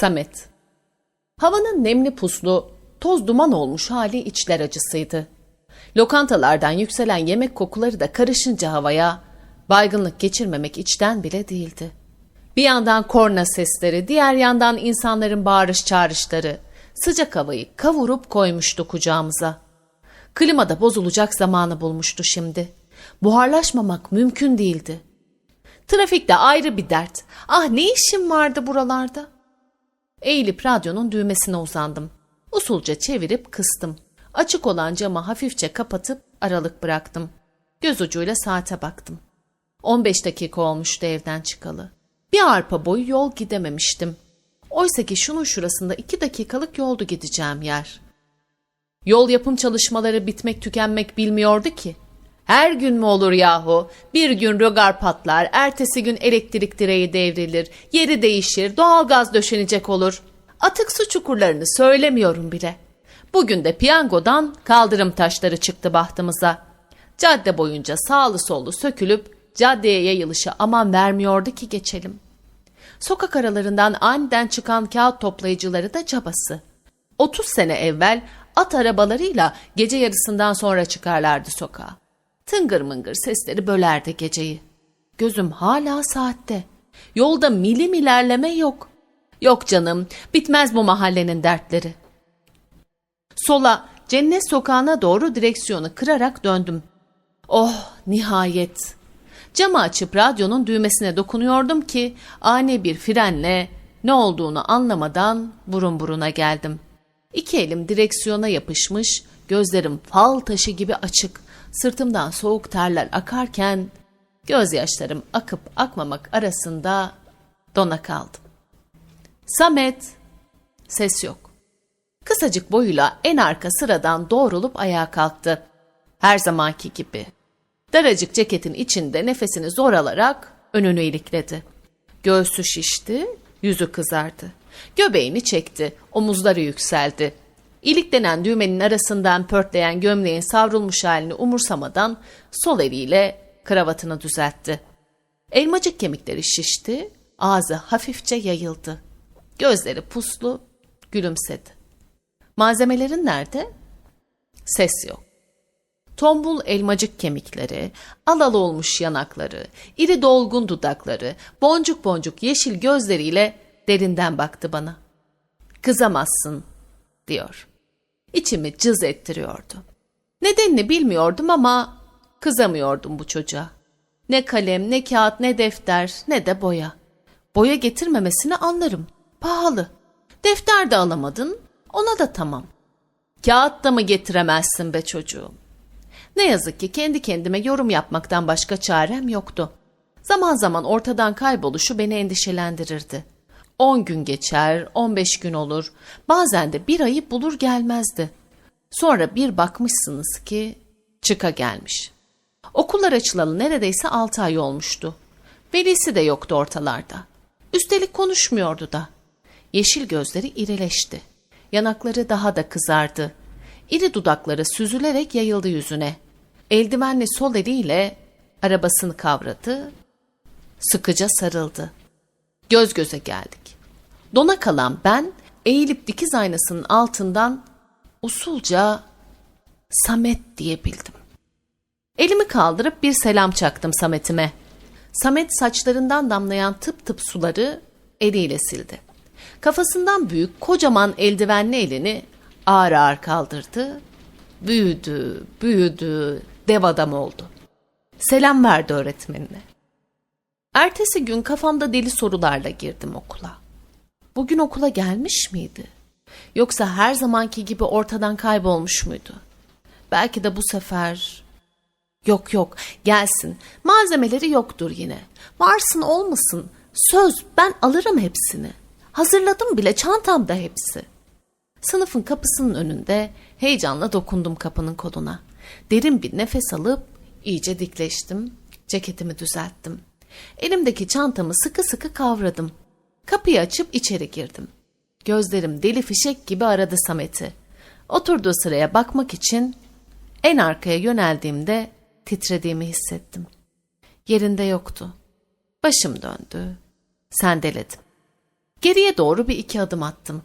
Samet. Havanın nemli puslu, toz duman olmuş hali içler acısıydı. Lokantalardan yükselen yemek kokuları da karışınca havaya, baygınlık geçirmemek içten bile değildi. Bir yandan korna sesleri, diğer yandan insanların bağırış çağrışları, sıcak havayı kavurup koymuştu kucağımıza. Klimada bozulacak zamanı bulmuştu şimdi. Buharlaşmamak mümkün değildi. Trafikte ayrı bir dert. Ah ne işim vardı buralarda? Eğilip radyonun düğmesine uzandım. Usulca çevirip kıstım. Açık olan camı hafifçe kapatıp aralık bıraktım. Göz ucuyla saate baktım. 15 dakika olmuştu evden çıkalı. Bir arpa boyu yol gidememiştim. Oysa ki şunun şurasında iki dakikalık yoldu gideceğim yer. Yol yapım çalışmaları bitmek tükenmek bilmiyordu ki. Her gün mü olur yahu? Bir gün rögar patlar, ertesi gün elektrik direği devrilir, yeri değişir, doğalgaz döşenecek olur. Atık su çukurlarını söylemiyorum bile. Bugün de piyangodan kaldırım taşları çıktı bahtımıza. Cadde boyunca sağlı sollu sökülüp caddeye yayılışa aman vermiyordu ki geçelim. Sokak aralarından aniden çıkan kağıt toplayıcıları da cabası. 30 sene evvel at arabalarıyla gece yarısından sonra çıkarlardı sokağa. Tıngır mıngır sesleri bölerdi geceyi. Gözüm hala saatte. Yolda milim ilerleme yok. Yok canım, bitmez bu mahallenin dertleri. Sola, cennet sokağına doğru direksiyonu kırarak döndüm. Oh, nihayet. Camı açıp radyonun düğmesine dokunuyordum ki ani bir frenle ne olduğunu anlamadan burun buruna geldim. İki elim direksiyona yapışmış, gözlerim fal taşı gibi açık, sırtımdan soğuk terler akarken gözyaşlarım akıp akmamak arasında dona kaldım. Samet, ses yok. Kısacık boyuyla en arka sıradan doğrulup ayağa kalktı. Her zamanki gibi. Daracık ceketin içinde nefesini zor alarak önünü ilikledi. Göğsü şişti, yüzü kızardı. Göbeğini çekti, omuzları yükseldi. İliklenen düğmenin arasından pörtleyen gömleğin savrulmuş halini umursamadan sol eliyle kravatını düzeltti. Elmacık kemikleri şişti, ağzı hafifçe yayıldı. Gözleri puslu, gülümsedi. Malzemelerin nerede? Ses yok. Tombul elmacık kemikleri, alalı olmuş yanakları, iri dolgun dudakları, boncuk boncuk yeşil gözleriyle derinden baktı bana. Kızamazsın, diyor. İçimi cız ettiriyordu. Nedenini bilmiyordum ama kızamıyordum bu çocuğa. Ne kalem, ne kağıt, ne defter, ne de boya. Boya getirmemesini anlarım. Pahalı. Defter de alamadın, ona da tamam. Kağıt da mı getiremezsin be çocuğum? Ne yazık ki kendi kendime yorum yapmaktan başka çarem yoktu. Zaman zaman ortadan kayboluşu beni endişelendirirdi. 10 gün geçer, 15 gün olur, bazen de bir ayı bulur gelmezdi. Sonra bir bakmışsınız ki çıka gelmiş. Okullar açılalı neredeyse 6 ay olmuştu. Velisi de yoktu ortalarda. Üstelik konuşmuyordu da. Yeşil gözleri irileşti. Yanakları daha da kızardı. İri dudakları süzülerek yayıldı yüzüne. Eldivenli sol eliyle arabasını kavradı, sıkıca sarıldı. Göz göze geldik. Dona kalan ben eğilip dikiz aynasının altından usulca Samet diyebildim. Elimi kaldırıp bir selam çaktım Samet'ime. Samet saçlarından damlayan tıp tıp suları eliyle sildi. Kafasından büyük kocaman eldivenli elini ağır ağır kaldırdı. Büyüdü, büyüdü, dev adam oldu. Selam verdi öğretmenine. Ertesi gün kafamda deli sorularla girdim okula. Bugün okula gelmiş miydi? Yoksa her zamanki gibi ortadan kaybolmuş muydu? Belki de bu sefer... Yok yok gelsin. Malzemeleri yoktur yine. Varsın olmasın. Söz ben alırım hepsini. Hazırladım bile çantamda hepsi. Sınıfın kapısının önünde heyecanla dokundum kapının koluna. Derin bir nefes alıp iyice dikleştim. Ceketimi düzelttim. Elimdeki çantamı sıkı sıkı kavradım. Kapıyı açıp içeri girdim. Gözlerim deli fişek gibi aradı Samet'i. Oturduğu sıraya bakmak için en arkaya yöneldiğimde titrediğimi hissettim. Yerinde yoktu. Başım döndü. Sendeledim. Geriye doğru bir iki adım attım.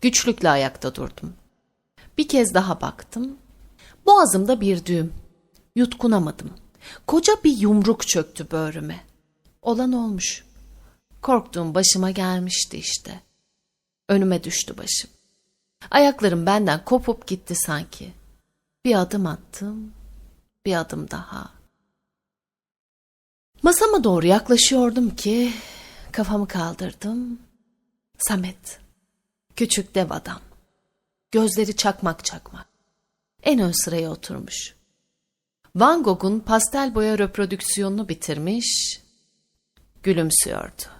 Güçlükle ayakta durdum. Bir kez daha baktım. Boğazımda bir düğüm. Yutkunamadım. Koca bir yumruk çöktü böğrüme. Olan olmuş. Korktuğum başıma gelmişti işte. Önüme düştü başım. Ayaklarım benden kopup gitti sanki. Bir adım attım, bir adım daha. Masama doğru yaklaşıyordum ki kafamı kaldırdım. Samet, küçük dev adam. Gözleri çakmak çakmak. En ön sıraya oturmuş. Van Gogh'un pastel boya reprodüksiyonunu bitirmiş, gülümsüyordu.